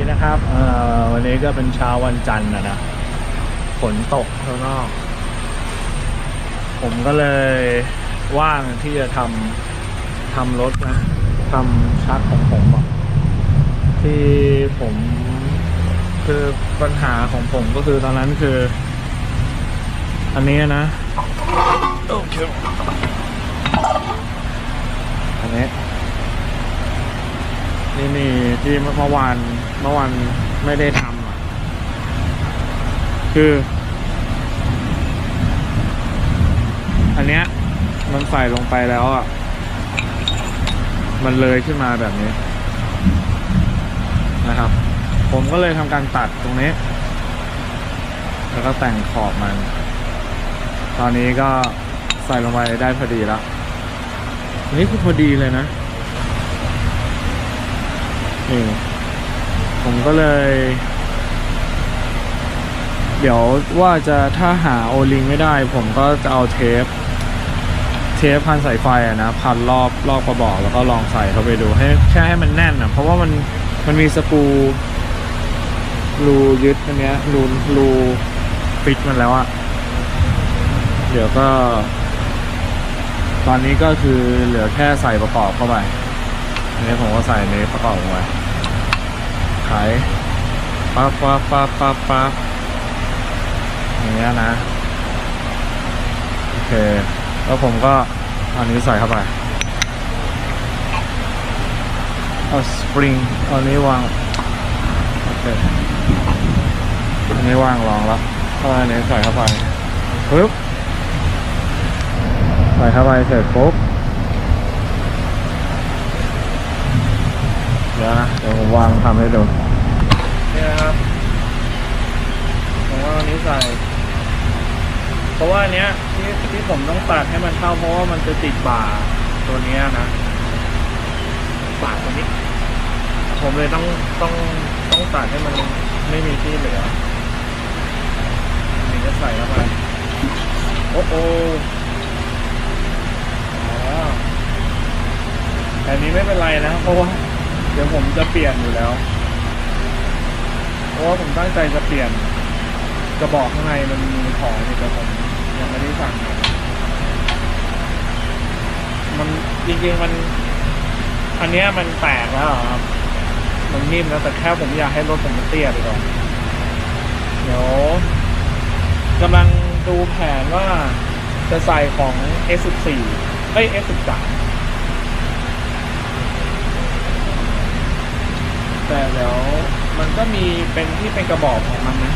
ดีนะครับเอ่อวันนี้ก็เป็นเช้าวันจันทร์นะนะฝนตกข้างนอก ผมก็เลยว่างที่จะทำทำรถนะทำชักของผมอะที่ผมคือปัญหาของผมก็คือตอนนั้นคือ อันนี้นะโอเคอันนี้นี่นี่ที่เมื่อวาน เมื่อวานไม่ได้ทำคือ อันเนี้ยมันใส่ลงไปแล้วอะ มันเลยขึ้นมาแบบนี้นะครับ ผมก็เลยทำการตัดตรงนี้ แล้วก็แต่งขอบมัน ตอนนี้ก็ใส่ลงไปได้พอดีแล้วนี่คือพอดีเลยนะนี่ ผมก็เลย เดี๋ยวว่าจะถ้าหาโอลิงไม่ได้ ผมก็จะเอาเทป เทปพันสายไฟอะนะ พันรอบรอบกระบอกแล้วก็ลองใส่เข้าไปดูให้แค่ให้มันแน่นอะเพราะว่ามันมันมีสกูรูยึดอันเนี้ยรูรูฟิตมันแล้วอะเดี๋ยวก็ ตอนนี้ก็คือเหลือแค่ใส่ประกอบเข้าไปอันนี้ผมก็ใส่ในประกอบลงไป ขายปั๊บปั๊บปั๊บปั๊บปั๊บอย่างเงี้ยนะ โอเค แล้วผมก็อันนี้ใส่เข้าไปเอาสปริงอันนี้วาง โอเค อันนี้วางรองแล้วก็อันนี้ใส่เข้าไปปึ๊บใส่เข้าไปเสร็จปุ๊บ ดี๋ยวนะเดี๋ยวผมวางทำให้ดูนี่นะครับผมว่าอันนี้ใส่ เพราะว่าอันเนี้ยที่ที่ผมต้องตัดให้มันเข้าเพราะว่ามันจะติดบ่าตัวเนี้ยนะบ่าตัวนี้ ผมเลยต้องต้องต้องตัดให้มันไม่มีที่เหลือนนี้ก็ใส่เข้าไปโอ้โหอ๋อแต่อันนี้ไม่เป็นไรนะเพราะว่า เดี๋ยวผมจะเปลี่ยนอยู่แล้ว เพราะว่าผมตั้งใจจะเปลี่ยนกระบอกข้างในมันมีของอยู่แต่ผมยังไม่ได้สั่งมามันจริงๆมัน อันเนี้ยมันแตกแล้วอครับ มันนิ่มแล้วแต่แค่ผมอยากให้รถผมมันเตี้ยไปก่อนเดี๋ยวกำลังดูแผนว่าจะใส่ของ S14 เอ้ย S13 แต่เดี๋ยว มันก็มีเป็นที่เป็นกระบอกของมันนะ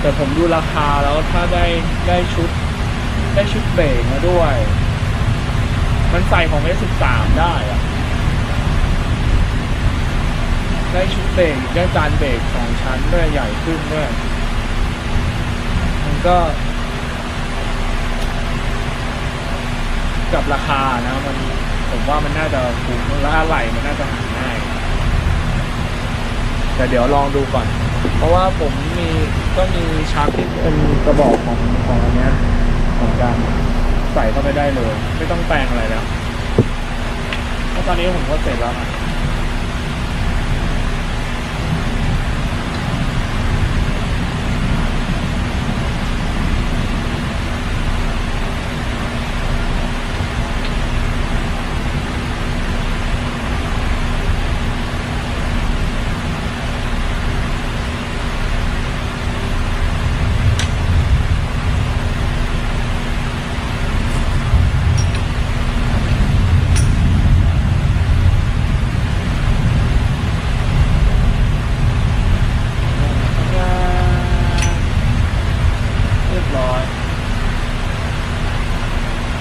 แต่ผมดูราคาแล้วถ้าได้ได้ชุด ได้ชุดเบรกมาด้วย มันใส่ของ S13 ได้อะได้ชุดเบรกได้จานเบรกสองชั้นด้วยใหญ่ขึ้นด้วย มันก็กับราคานะมันผมว่ามันน่าจะคุ้มและอะไรมันน่าจะหาง่าย แต่เดี๋ยวลองดูก่อน เพราะว่าผมมีก็มีชาร์จที่เป็นกระบอกของของอันเนี้ยของการใส่เข้าไปได้เลย ไม่ต้องแปลงอะไรแล้วเพราะตอนนี้ผมก็เสร็จแล้วนะ เรียบร้อย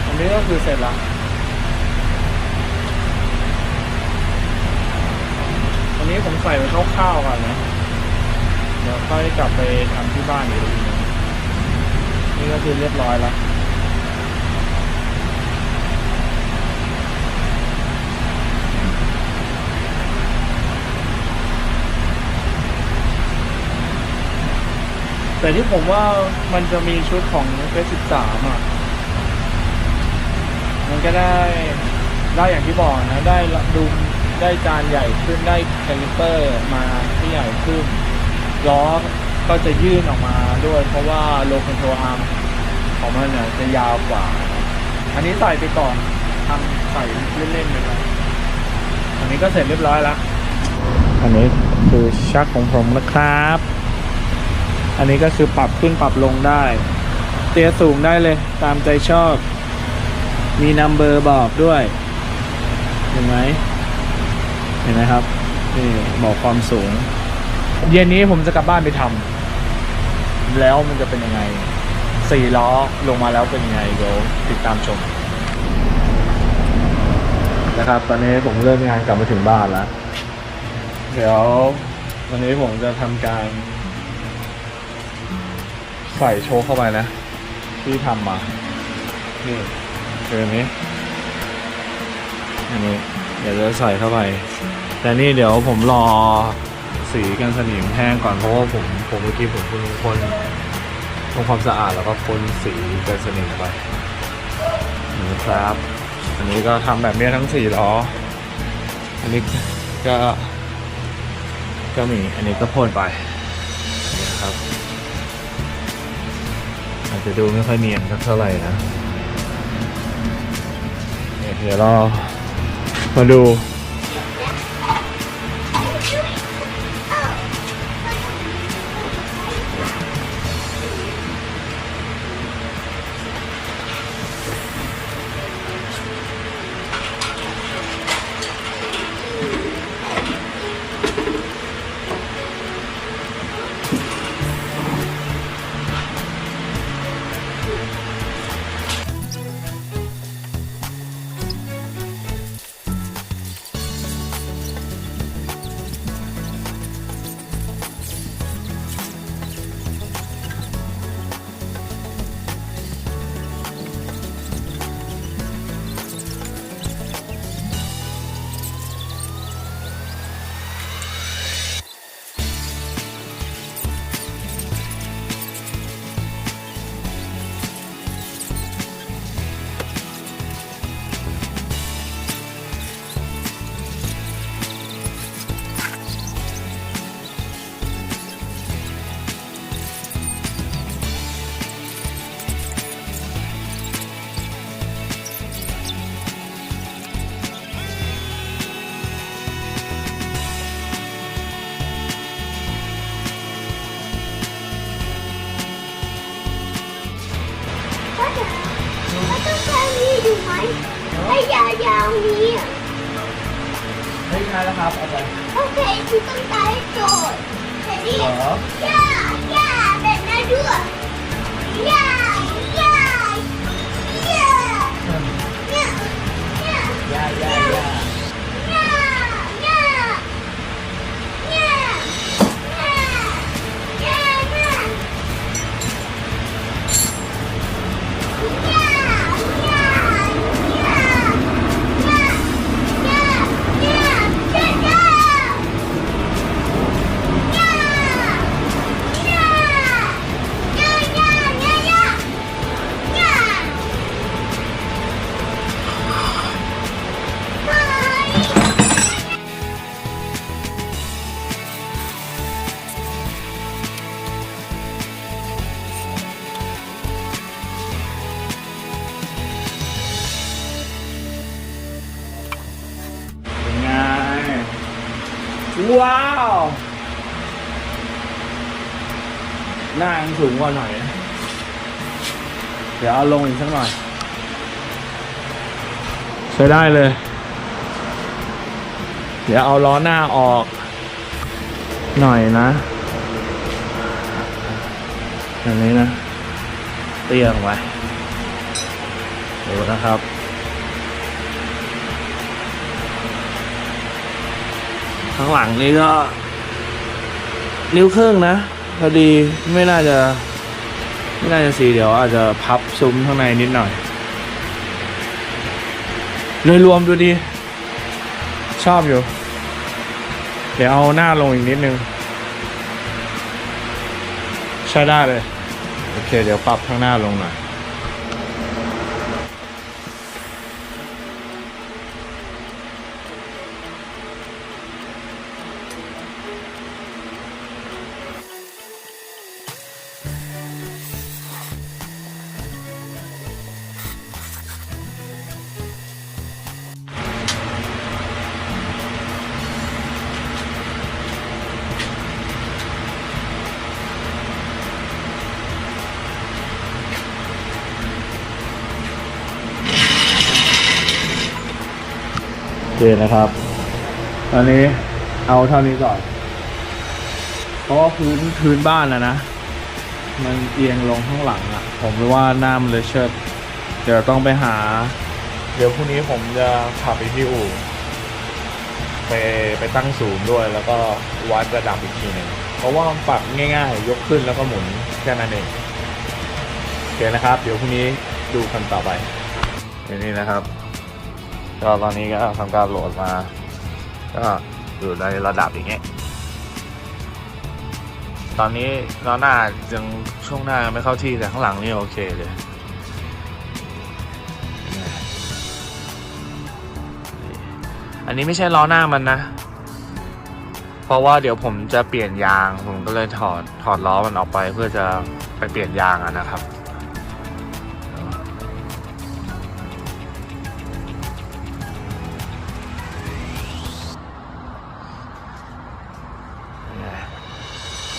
อันนี้ก็คือเส ร็จแล้วอันนี้ผมใส่ไปคร่าวๆก่อนนะเดี๋ยวค่อยกลับไปทำที่บ้านอีกทีนึงนี่ก็คือเรียบร้อยแล้วแต่ที่ผมว่ามันจะมีชุดของเฟสสิบสามอะ ก็ได้ได้อย่างที่บอกนะ ได้ดูได้จานใหญ่ขึ้นได้แคลิเปอร์มาที่ใหญ่ขึ้นล้อก็จะยื่นออกมาด้วย เพราะว่าโลคอนโทรอาร์มของมันเนี่ยจะยาวกว่า อันนี้ใส่ไปก่อนทำใส่เล่นๆไปก่อนอันนี้ก็เสร็จเรียบร้อยแล้วอันนี้คือชักของผมนะครับ อันนี้ก็คือปรับขึ้นปรับลงได้ เตียสูงได้เลยตามใจชอบ มีนัมเบอร์บอกด้วย เห็นไหมเห็นไหมครับ นี่บอกความสูง เย็นนี้ผมจะกลับบ้านไปทำแล้วมันจะเป็นยังไงสี่ล้อลงมาแล้วเป็นยังไงเดี๋ยวติดตามชม นะครับ ตอนนี้ผมเริ่มงานกลับมาถึงบ้านแล้ว เดี๋ยววันนี้ผมจะทำการ ใส่โชว์เข้าไปนะ ที่ทำมา นี่ คืออันนี้อันนี้เดี๋ยวจะใส่เข้าไป แต่นี่เดี๋ยวผมรอสีกันสนิมแห้งก่อนเพราะว่าผมผมเมื่อกี้ผมเพิ่งพ่นทำความสะอาดแล้วก็พ่นสีกันสนิมไปนี่ครับ อันนี้ก็ทำแบบนี้ทั้งสี่ล้อ อันนี้ก็ก็มีอันนี้ก็พ่นไปนะครับ อาจจะดูไม่ค่อยเนียนสักเท่าไหร่นะ เนี่ยเอ้ยาวๆนี้อะไม่ใช่แล้วครับอาจารย์โอเคคือต้องตายโจทย์แต่นี่เหรอย่าย่าแบบนั้นด้วยย่าย่าย่าย่าย่าย่าย่าย่ หน้ายังสูงกว่าหน่อย เดี๋ยวเอาลงอีกสักหน่อย ใช้ได้เลย เดี๋ยวเอาล้อหน้าออก หน่อยนะอย่างนี้นะ เตี้ยงไว้ดูนะครับข้างหลังนี่ก็ นิ้วครึ่งนะ พอดีไม่น่าจะไม่น่าจะสีเดี๋ยวอาจจะพับซุ้มข้างในนิดหน่อยโดยรวมดูดี ชอบอยู่ เดี๋ยวเอาหน้าลงอีกนิดนึง ใช้ได้เลย โอเค เดี๋ยวปรับข้างหน้าลงหน่อย นะครับตอนนี้เอาเท่านี้ก่อน เพราะว่าพื้นพื้นบ้านนะนะ มันเอียงลงข้างหลังอะ่ะ ผมว่าหน้ามันเลยเชิด เดี๋ยวต้องไปหา เดี๋ยวพรุ่งนี้ผมจะขับไปที่อู่ไปไปตั้งศูนย์ด้วย แล้วก็วัดระดับอีกทีหนึ่งเพราะว่ามันปรับง่ายๆ ยกขึ้นแล้วก็หมุนแค่นั้นเองโอเคนะครับ เดี๋ยวพรุ่งนี้ดูกันต่อไปอย่างนี้นะครับ ก็ตอนนี้ก็ทำการโหลดมา ก็อยู่ในระดับอย่างเงี้ย ตอนนี้ล้อหน้ายังช่วงหน้าไม่เข้าที่แต่ข้างหลังนี่โอเคเลยอันนี้ไม่ใช่ล้อหน้ามันนะ เพราะว่าเดี๋ยวผมจะเปลี่ยนยาง ผมก็เลยถอดถอดล้อมันออกไปเพื่อจะไปเปลี่ยนยางอะนะครับ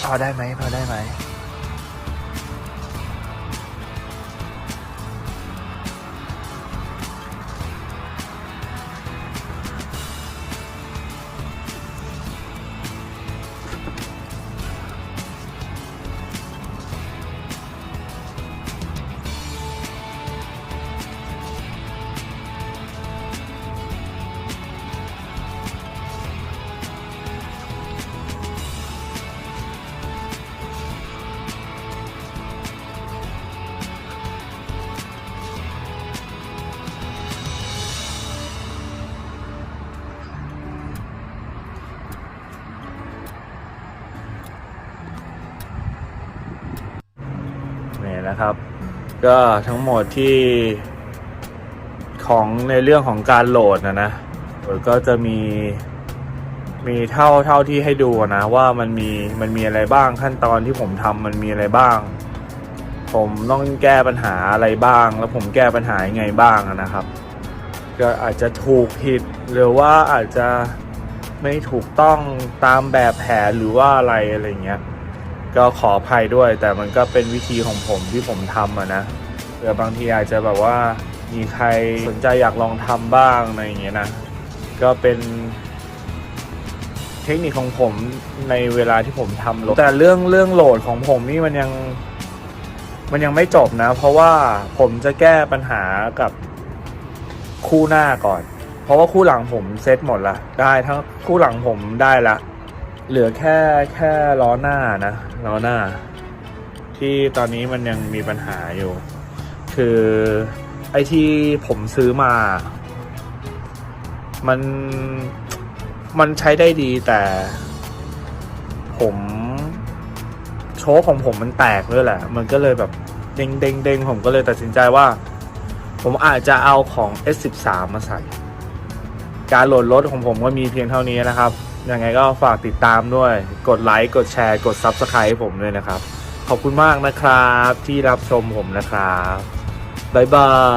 พอได้ไหมพอได้ไหม นะครับ ก็ทั้งหมดที่ของในเรื่องของการโหลดนะนะก็จะมีมีเท่าเท่าที่ให้ดูนะ ว่ามันมีมันมีอะไรบ้างขั้นตอนที่ผมทำมันมีอะไรบ้าง ผมต้องแก้ปัญหาอะไรบ้าง แล้วผมแก้ปัญหายังไงบ้างนะครับ ก็อาจจะถูกผิดหรือว่าอาจจะไม่ถูกต้องตามแบบแผนหรือว่าอะไรอะไรเงี้ย ก็ขออภัยด้วย แต่มันก็เป็นวิธีของผมที่ผมทำอะนะเผื่อบางทีอาจจะแบบว่ามีใครสนใจอยากลองทำบ้างอะไรอย่างเงี้ยนะก็เป็นเทคนิคของผมในเวลาที่ผมทำโหลดแต่เรื่องเรื่องโหลดของผมนี่มันยังมันยังไม่จบนะ เพราะว่าผมจะแก้ปัญหากับคู่หน้าก่อน เพราะว่าคู่หลังผมเซตหมดละได้ทั้งคู่หลังผมได้ละ เหลือแค่แค่ล้อหน้านะล้อหน้า ที่ตอนนี้มันยังมีปัญหาอยู่ คือไอที่ผมซื้อมา มันมันใช้ได้ดีแต่ ผมโชคของผมมันแตกด้วยแหละ มันก็เลยแบบเด้งเด้งเด้งผมก็เลยตัดสินใจว่า ผมอาจจะเอาของ S13 มาใส่ การโหลดรถของผมก็มีเพียงเท่านี้นะครับ ยังไงก็ฝากติดตามด้วย กดไลค์ กดแชร์ กด Subscribe ให้ผมด้วยนะครับ ขอบคุณมากนะครับที่รับชมผมนะครับ บ๊ายบาย